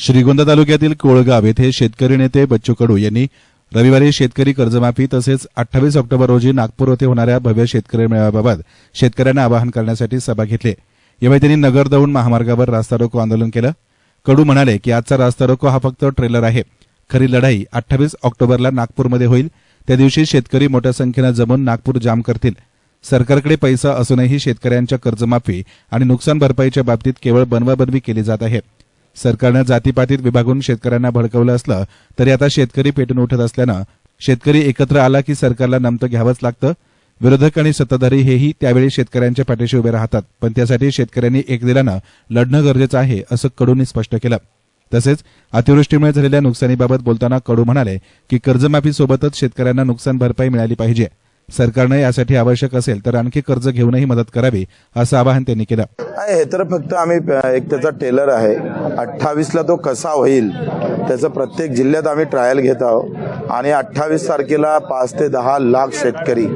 श्रीगोंदा तालुक्यातील कोळगाव येथे शेतकरी नेते बच्चू कडू यांनी रविवारी शेतकरी कर्जमाफी तसेच अठ्ठावीस ऑक्टोबर रोजी नागपूर येथे होणाऱ्या भव्य शेतकरी मेळाव्याबाबत शेतकऱ्यांना आवाहन करण्यासाठी सभा घेतली. यावेळी त्यांनी नगर दौंड महामार्गावर रास्ता रोको आंदोलन केलं. कडू म्हणाले की आजचा रास्ता रोको हा फक्त ट्रेलर आहे. खरी लढाई अठ्ठावीस ऑक्टोबरला नागपूरमध्ये होईल. त्या दिवशी शेतकरी मोठ्या संख्येनं जमून नागपूर जाम करतील. सरकारकडे पैसा असूनही शेतकऱ्यांच्या कर्जमाफी आणि नुकसान भरपाईच्या बाबतीत केवळ बनवाबनवी केली जात आहे. सरकारनं जातीपातीत विभागून शेतकऱ्यांना भडकवलं असलं तरी आता शेतकरी पेटून उठत असल्यानं शेतकरी एकत्र आला की सरकारला नमतं घ्यावंच लागतं. विरोधक आणि सत्ताधारी हेही त्यावेळी शेतकऱ्यांच्या पाठीशी उभे राहतात. पण त्यासाठी शेतकऱ्यांनी एक दिलानं लढणं गरजेचं आहे असं कडूंनी स्पष्ट केलं. तसेच अतिवृष्टीमुळे झालेल्या नुकसानीबाबत बोलताना कडू म्हणाले की कर्जमाफीसोबतच शेतकऱ्यांना नुकसान भरपाई मिळाली पाहिजे. सरकारनं यासाठी आवश्यक असेल तर आणखी कर्ज घेऊनही मदत करावी असं आवाहन त्यांनी केलं. आहे हे तर फक्त आम्ही एक त्याचा टेलर आहे. अठ्ठावीसला तो कसा होईल त्याचं प्रत्येक जिल्ह्यात आम्ही ट्रायल घेत आहोत. आणि अठ्ठावीस तारखेला पाच ते दहा लाख शेतकरी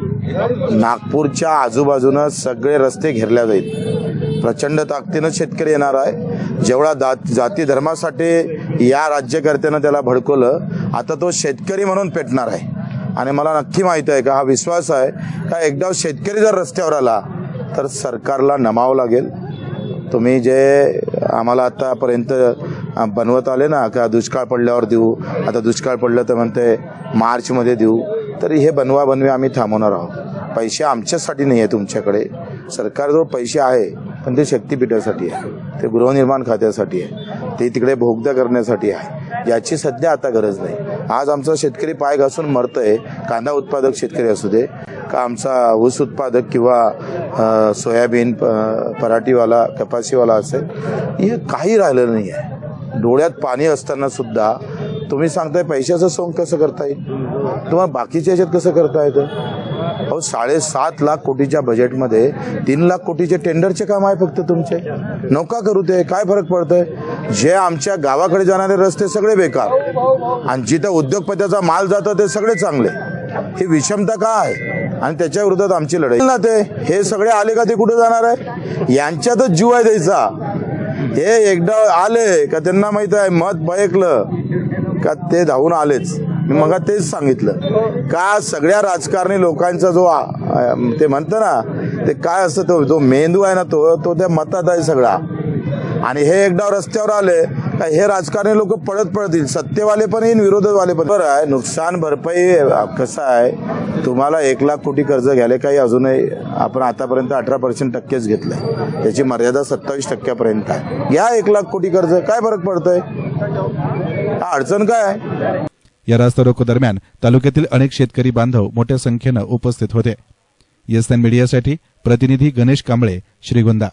नागपूरच्या आजूबाजूनं सगळे रस्ते घेरल्या जाईल. प्रचंड ताकदीनं शेतकरी येणार आहे. जेवढा जात जाती धर्मासाठी या राज्यकर्त्यानं त्याला भडकवलं आता तो शेतकरी म्हणून पेटणार आहे. आणि मला नक्की माहीत आहे का हा विश्वास आहे का एकदा शेतकरी जर रस्त्यावर आला तर सरकारला नमावं लागेल. तुम्ही जे आम्हाला आतापर्यंत बनवत आले ना का दुष्काळ पडल्यावर देऊ आता दुष्काळ पडलं तर म्हणते मार्चमध्ये देऊ तरी हे बनवा बनवे आम्ही थांबवणार आहोत. पैसे आमच्यासाठी नाही आहे तुमच्याकडे. सरकारजवळ पैसे आहे पण ते शक्तीपीठासाठी आहे. ते गृहनिर्माण खात्यासाठी आहे. ते तिकडे भोगदा करण्यासाठी आहे. याची सध्या आता गरज नाही. आज आमचा शेतकरी पाय घासून मरतोय. कांदा उत्पादक शेतकरी असू दे का आमचा ऊस उत्पादक किंवा सोयाबीन प- पराठीवाला कपाशीवाला असेल हे काही राहिलं नाही आहे डोळ्यात पाणी असताना सुद्धा तुम्ही सांगताय पैशाचं सोंग कसं करता येईल? तुम्हाला बाकीच्या ह्याच्यात कसं करता येतं? अहो साडेसात लाख कोटीच्या बजेटमध्ये तीन लाख कोटीचे टेंडरचे काम आहे फक्त तुमचे. नौका करू ते. काय फरक पडतंय? जे आमच्या गावाकडे जाणारे रस्ते सगळे बेकार. आणि जिथं उद्योगपत्याचा माल जातो ते सगळे चांगले. ही विषमता का आहे? आणि त्याच्या विरोधात आमची लढाई. ना ते? हे सगळे आले का ते कुठे जाणार आहे? यांच्यातच जीव आहे द्यायचा. हे एकदा आले का त्यांना माहीत आहे मत बयकलं का ते धावून आलेच. मी मग तेच सांगितलं. का सगळ्या राजकारणी लोकांचा जो ते म्हणतं ना ते काय असतं तो जो मेंदू आहे ना तो तो त्या मतात आहे सगळा. आणि हे एकदा रस्त्यावर आले का हे राजकारणी लोक पळत पळतील. सत्तेवाले पण येईन विरोधवाले पण बरं आहे नुकसान भरपाई कसं आहे? तुम्हाला एक लाख कोटी कर्ज घ्यायला काही अजूनही आपण आतापर्यंत अठरा पर्सेंट टक्केच घेतलंय. त्याची मर्यादा सत्तावीस टक्क्यापर्यंत आहे. घ्या एक लाख कोटी कर्ज काय फरक पडतोय? हा अडचण काय या रास्ता रोको दरम्यान तालुक्यातील अनेक शेतकरी बांधव मोठ्या संख्येनं उपस्थित होते. येसन मीडियासाठी प्रतिनिधी गणेश कांबळे श्रीगोंदा.